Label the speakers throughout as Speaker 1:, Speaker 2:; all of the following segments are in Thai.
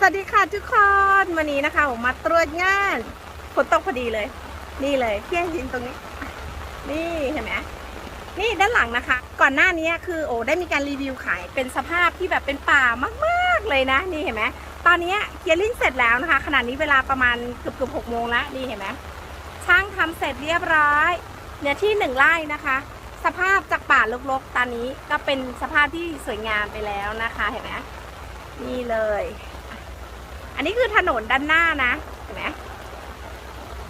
Speaker 1: สวัสดีค่ะทุกคนวันนี้นะคะผมมาตรวจงานฝนตกพอดีเลย นี่เลยเที่ยงยินตรงนี้ นี่เห็นไหมนี่ด้านหลังนะคะ ก่อนหน้านี้คือโอ้ได้มีการรีวิวขายเป็นสภาพที่แบบเป็นป่ามากๆเลยนะ นี่เห็นไหมตอนนี้เคลียร์ลิงเสร็จแล้วนะคะขณะนี้เวลาประมาณเกือบเกือบหกโมงแล้วนี่เห็นไหมช่างทำเสร็จเรียบร้อยเนื้อที่หนึ่งไร่นะคะ สภาพจากป่ารกๆ ตอนนี้ก็เป็นสภาพที่สวยงามไปแล้วนะคะเห็นไหมนี่เลย อันนี้คือถนนด้านหน้านะเห็นไหม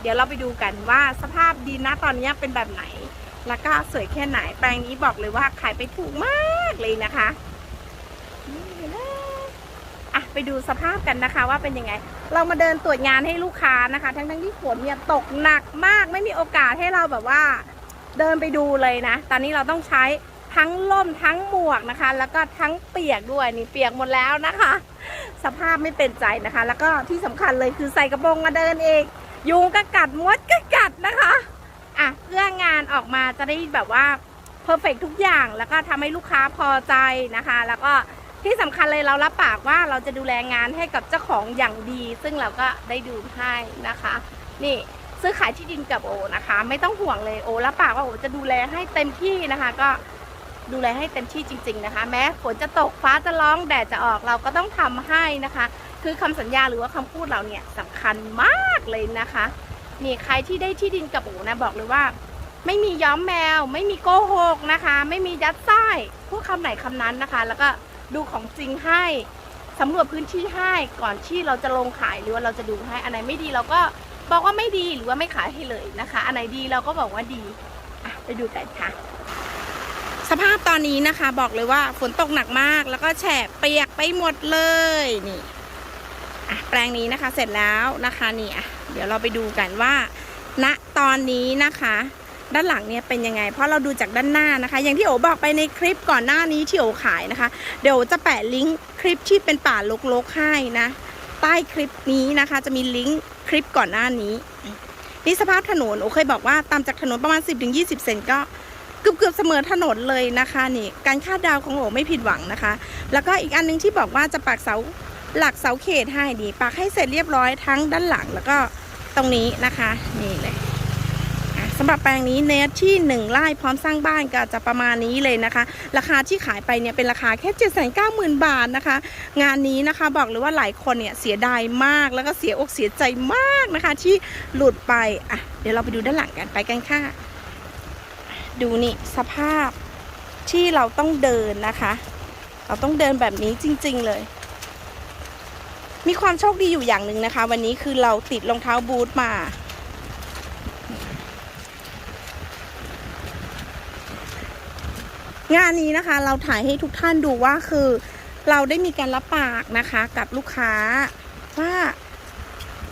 Speaker 1: เดี๋ยวเราไปดูกันว่าสภาพดินนะตอนนี้เป็นแบบไหน แล้วก็สวยแค่ไหน แปลงนี้บอกเลยว่าขายไปถูกมากเลยนะคะอะไปดูสภาพกันนะคะว่าเป็นยังไง เรามาเดินตรวจงานให้ลูกค้านะคะ ทั้งทั้งที่ฝนเนี่ยตกหนักมาก ไม่มีโอกาสให้เราแบบว่า เดินไปดูเลยนะ ตอนนี้เราต้องใช้ ทั้งล่มทั้งหมวกนะคะ แล้วก็ทั้งเปียกด้วยนี่เปียกหมดแล้วนะคะ สภาพไม่เป็นใจนะคะ แล้วก็ที่สำคัญเลยคือใส่กระโปรงมาเดินเอง ยุงก็กัดมดก็กัดนะคะอะเพื่องานออกมาจะได้แบบว่าเพอร์เฟกทุกอย่างแล้วก็ทำให้ลูกค้าพอใจนะคะ แล้วก็ที่สำคัญเลยเรารับปากว่าเราจะดูแลงานให้กับเจ้าของอย่างดี ซึ่งเราก็ได้ดูให้นะคะ นี่ซื้อขายที่ดินกับโอนะคะ ไม่ต้องห่วงเลยโอรับปากว่าโอจะดูแลให้เต็มที่นะคะ ก็ ดูแลให้เต็มที่จริง ๆนะคะ แม้ฝนจะตกฟ้าจะร้องแดดจะออกเราก็ต้องทำให้นะคะ คือคำสัญญาหรือว่าคำพูดเราเนี่ยสำคัญมากเลยนะคะนี่ใครที่ได้ที่ดินกับโอนะบอกเลยว่า ไม่มีย้อมแมว ไม่มีโกหกนะคะ ไม่มียัดไส้พูดคำไหนคำนั้นนะคะ แล้วก็ดูของจริงให้สำรวจพื้นที่ให้ก่อนที่เราจะลงขายหรือว่าเราจะดูให้อันไหนไม่ดีเราก็บอกว่าไม่ดีหรือว่าไม่ขายให้เลยนะคะ อันไหนดีเราก็บอกว่าดีไปดูกันค่ะ สภาพตอนนี้นะคะ บอกเลยว่าฝนตกหนักมาก แล้วก็แฉะเปียกไปหมดเลยนี่อะแปลงนี้นะคะเสร็จแล้วนะคะนี่อะเดี๋ยวเราไปดูกันว่า ณตอนนี้นะคะ ด้านหลังเนี่ยเป็นยังไง เพราะเราดูจากด้านหน้านะคะ อย่างที่โอบอกไปในคลิปก่อนหน้านี้ที่โอขายนะคะ เดี๋ยวจะแปะลิงก์คลิปที่เป็นป่าลกๆให้นะ ใต้คลิปนี้นะคะ จะมีลิงก์คลิปก่อนหน้านี้นี่สภาพถนนโอเคยบอกว่าตามจากถนนประมาณ 10-20 เซนก็ เกือบเกือบเสมอถนนเลยนะคะนี่การคาดดาวของโอไม่ผิดหวังนะคะ แล้วก็อีกอันนึงที่บอกว่าจะปักเสาหลักเสาเขตให้ดีปักให้เสร็จเรียบร้อยทั้งด้านหลังแล้วก็ตรงนี้นะคะนี่เลยสำหรับแปลงนี้เนทที่ 1ไร่พร้อมสร้างบ้านก็จะประมาณนี้เลยนะคะ ราคาที่ขายไปเนี่ยเป็นราคาแค่7 9 0 0 0 0 บาทนะคะ งานนี้นะคะบอกเลยว่าหลายคนเนี่ยเสียดายมากแล้วก็เสียอกเสียใจมากนะคะ ที่หลุดไปอะเดี๋ยวเราไปดูด้านหลังกันไปกันค่ะ ดูนี่สภาพที่เราต้องเดินนะคะ เราต้องเดินแบบนี้จริง ๆ เลย มีความโชคดีอยู่อย่างหนึ่งนะคะ วันนี้คือเราติดรองเท้าบูทมา งานนี้นะคะ เราถ่ายให้ทุกท่านดูว่าคือเราได้มีการรับปากนะคะกับลูกค้าว่า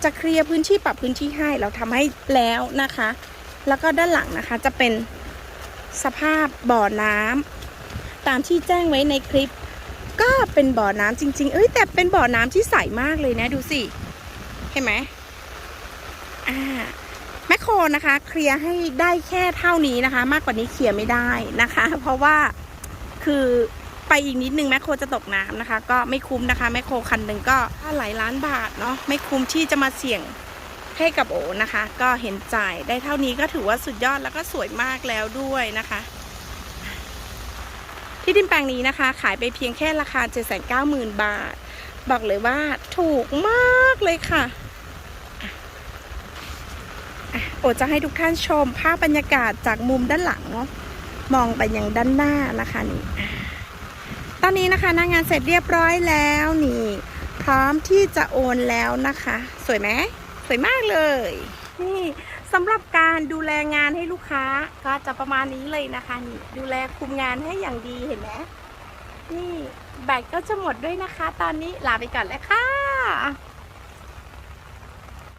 Speaker 1: จะเคลียร์พื้นที่ปรับพื้นที่ให้เราทำให้แล้วนะคะ แล้วก็ด้านหลังนะคะจะเป็น สภาพบ่อน้ำตามที่แจ้งไว้ในคลิป ก็เป็นบ่อน้ำจริง ๆ เอ้ยแต่เป็นบ่อน้ำที่ใสมากเลยนะดูสิเห็นไหมอ่าแมคโครนะคะ เคลียร์ให้ได้แค่เท่านี้นะคะ มากกว่านี้เคลียร์ไม่ได้นะคะ เพราะว่าคือไปอีกนิดนึงแมคโครจะตกน้ำนะคะ ก็ไม่คุ้มนะคะแมคโครคันหนึ่งก็หลายล้านบาทเนาะไม่คุ้มที่จะมาเสี่ยง ให้กับโอนะคะ ก็เห็นใจได้เท่านี้ก็ถือว่าสุดยอดแล้วก็สวยมากแล้วด้วยนะคะ ที่ดินแปลงนี้นะคะ ขายไปเพียงแค่ราคา 790,000 บาท บอกเลยว่าถูกมากเลยค่ะอะอะโอจะให้ทุกท่านชมภาพบรรยากาศจากมุมด้านหลังเนาะมองไปยังด้านหน้านะคะนี่ตอนนี้นะคะหน้างานเสร็จเรียบร้อยแล้วนี่ พร้อมที่จะโอนแล้วนะคะ สวยไหม สวยมากเลย นี่สำหรับการดูแลงานให้ลูกค้าก็จะประมาณนี้เลยนะคะนี่ดูแลคุมงานให้อย่างดีเห็นไหมนี่แบตก็จะหมดด้วยนะคะ ตอนนี้ลาไปก่อนแล้วค่ะ